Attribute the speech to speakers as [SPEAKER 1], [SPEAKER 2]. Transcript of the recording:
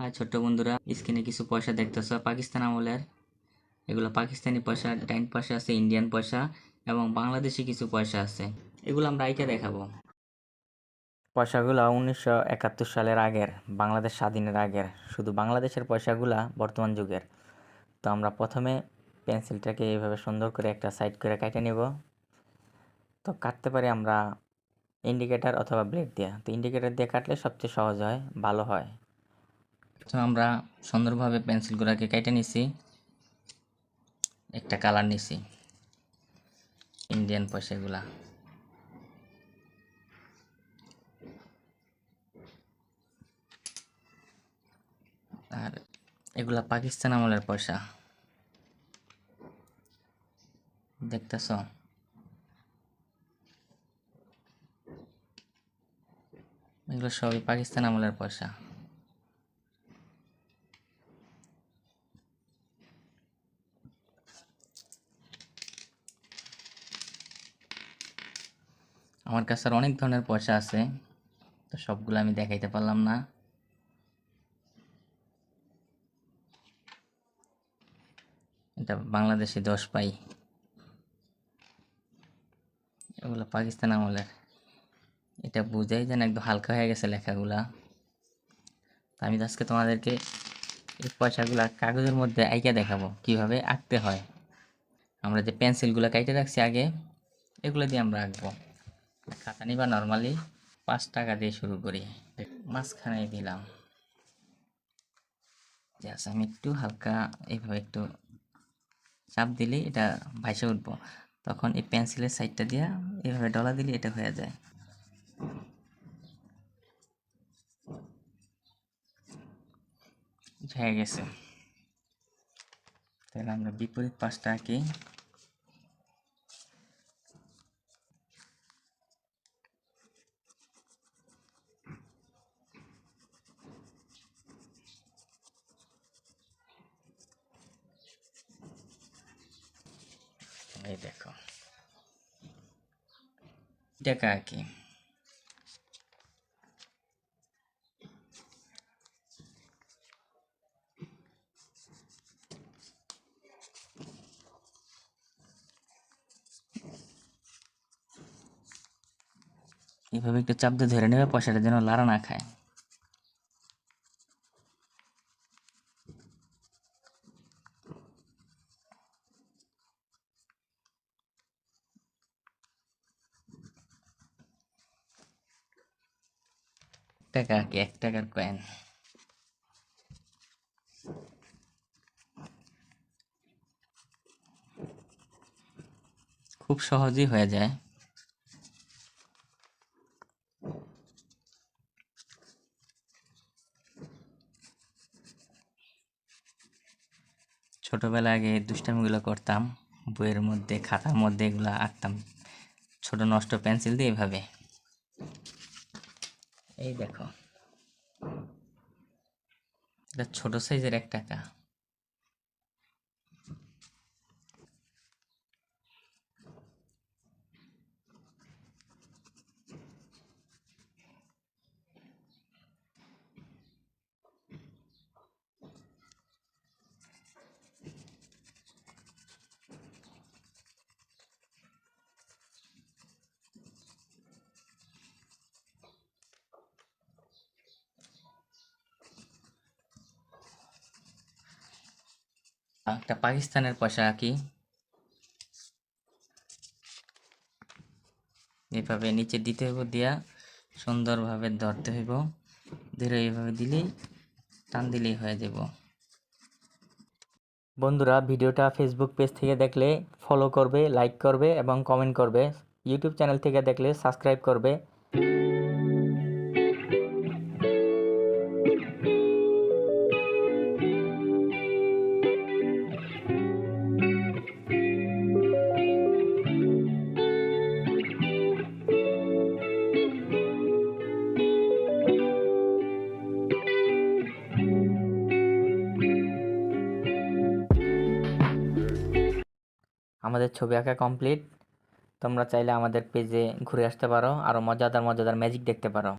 [SPEAKER 1] High ছোট্ট বন্ধুরা, স্ক্রিনে কিছু পয়সা দেখতেছ, পাকিস্তান আমলের। এগুলো পাকিস্তানি পয়সা ডাইন পয়সা আছে, ইন্ডিয়ান পয়সা এবং বাংলাদেশি কিছু পয়সা আছে। এগুলো আমরা আইটা দেখাবো। পয়সাগুলো উনিশশো একাত্তর সালের আগের, বাংলাদেশ স্বাধীনের আগের। শুধু বাংলাদেশের পয়সাগুলা বর্তমান যুগের। তো আমরা প্রথমে পেন্সিলটাকে এইভাবে সুন্দর করে একটা সাইড করে কেটে নেব। তো কাটতে পারি আমরা ইন্ডিকেটার অথবা ব্লেড দিয়ে। তো ইন্ডিকেটার দিয়ে কাটলে সবচেয়ে সহজ হয়, ভালো হয়। তো আমরা সুন্দরভাবে পেন্সিলগুলোকে কেটে নিছি। একটা কালার নিছি। ইন্ডিয়ান পয়সাগুলা আর এগুলা পাকিস্তান আমলের পয়সা। দেখতেছ? এগুলো সবই পাকিস্তান আমলের পয়সা। আমার কাছে অনেক ধরনের পয়সা আছে, তো সবগুলো আমি দেখাইতে পারলাম না। এটা বাংলাদেশে দশ পাই। এগুলো পাকিস্তান আমলের। এটা বুঝাই যেন একদম হালকা হয়ে গেছে লেখাগুলা। তো আমি আজকে তোমাদেরকে এই পয়সাগুলা কাগজের মধ্যে আঁকে দেখাবো, কীভাবে আঁকতে হয়। আমরা যে পেন্সিলগুলো কাইটে রাখছি আগে, এগুলো দিয়ে আমরা আঁকবো। খাতা নিবা নর্মালি পাঁচ টাকা দিয়ে শুরু করি। মাঝখানে দিলাম। আমি একটু হালকা এইভাবে একটু চাপ দিলেই এটা ভাইসে উঠবো। তখন এই পেন্সিলের সাইডটা দিয়া এইভাবে ডলা দিলে এটা হয়ে যায়। হয়ে গেছে। তাহলে আমরা বিপরীত পাশটা এই দেখো। টাকা আঁকি এভাবে একটু চাপ দিয়ে ধরে নেবে, পয়সাটা যেন লাড়া না খায়। টাকা কি এক টাকার কয়েন খুব সহজেই হয়ে যায়। ছোটবেলা আগে দুষ্টামিগুলো করতাম, বইয়ের মধ্যে, খাতার মধ্যে এগুলো আঁকতাম। ছোট নষ্ট পেন্সিল দিয়ে এভাবে। এই দেখো। এটা ছোট সাইজের এক টাকা। একটা পাকিস্তানের পয়সা আঁকি। এভাবে নিচে দিতে হইব দিয়া সুন্দরভাবে ধরতে হইব। ধরে এইভাবে দিলেই, টান দিলেই হয়ে যাব বন্ধুরা, ভিডিওটা ফেসবুক পেজ থেকে দেখলে ফলো করবে লাইক করবে এবং কমেন্ট করবে। ইউটিউব চ্যানেল থেকে দেখলে সাবস্ক্রাইব করবে। আমাদের ছবি আঁকা কমপ্লিট তোমরা চাইলে আমাদের পেজে ঘুরে আসতে পারো। আরও মজাদার মজাদার ম্যাজিক দেখতে পারো।